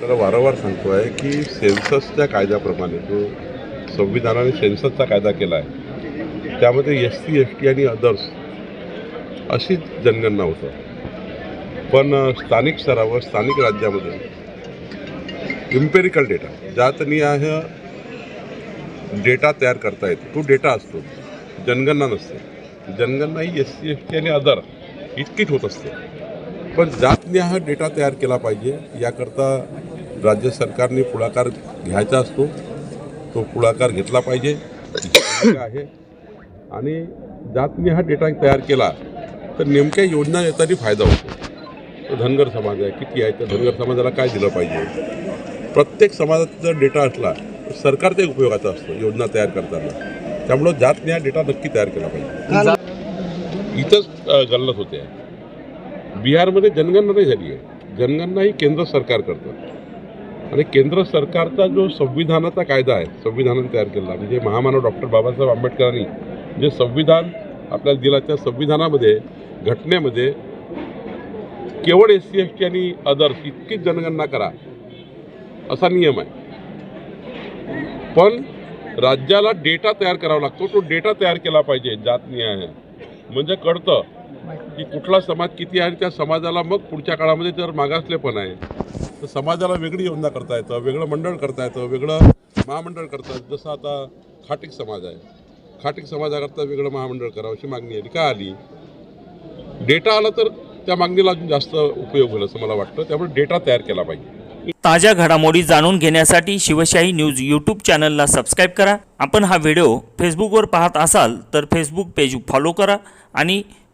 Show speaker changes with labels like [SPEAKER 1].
[SPEAKER 1] तर वारंवार सांगतो आहे की सेन्ससच्या कायद्याप्रमाणे जो संविधानाने सेन्ससचा कायदा केला आहे त्यामध्ये एस सी एस टी आणि अदर्स अशीच जनगणना होतं. पण स्थानिक स्तरावर स्थानिक राज्यामध्ये इम्पेरिकल डेटा ज्यात निहाय डेटा तयार करता येतो. तो डेटा असतो. जनगणना नसते. जनगणना ही एस सी एस टी आणि अदर इतकीच होत असते. पण जातनिहाय डेटा तयार केला पाहिजे याकरता राज्य सरकारने पुढाकार घ्यायचा असतो तो पुढाकार घेतला पाहिजे आहे. आणि हा डेटा तयार केला तर नेमक्या योजना याचाही फायदा होतो. तो धनगर समाज आहे किती आहे त्या धनगर समाजाला काय दिलं पाहिजे? प्रत्येक समाजाचा जर डेटा असला तर सरकार ते उपयोगाचा असतो योजना तयार करताना. त्यामुळं जातनिहाय डेटा नक्की तयार केला पाहिजे. इथंच गल्लत होते. बिहारमध्ये जनगणना नाही झाली आहे. जनगणना ही केंद्र सरकार करतं. आणि केंद्र सरकारचा जो संविधानाचा कायदा आहे संविधानाने तयार केलेला म्हणजे महामानव डॉक्टर बाबासाहेब आंबेडकरांनी जे संविधान आपल्याला दिला त्या संविधानामध्ये घटनेमध्ये केवळ एस सी एस टी आणि अदर्स इतकीच जनगणना करा असा नियम आहे. पण राज्याला डेटा तयार करावा लागतो तो डेटा तयार केला पाहिजे जात जातनिहाय म्हणजे कळतं की कुठला समाज किती आहे आणि त्या समाजाला मग पुढच्या काळामध्ये जर मागासले पण आहे तर समाजाला वेगळी योजना करता येतं वेगळं मंडळ करता येतं वेगळं महामंडळ करता येतं. जसं आता खाटिक समाज आहे. खाटिक समाजाकरता वेगळं महामंडळ करावं अशी मागणी आली का आली? डेटा आला तर त्या मागणीला अजून जास्त उपयोग होईल असं मला वाटतं. त्यामुळे डेटा तयार केला पाहिजे.
[SPEAKER 2] ताज्या घडामोडी जाणून घेण्यासाठी शिवशाही न्यूज यूट्यूब चॅनलला सबस्क्राईब करा. आपण हा व्हिडिओ फेसबुकवर पाहत असाल तर फेसबुक पेज फॉलो करा आणि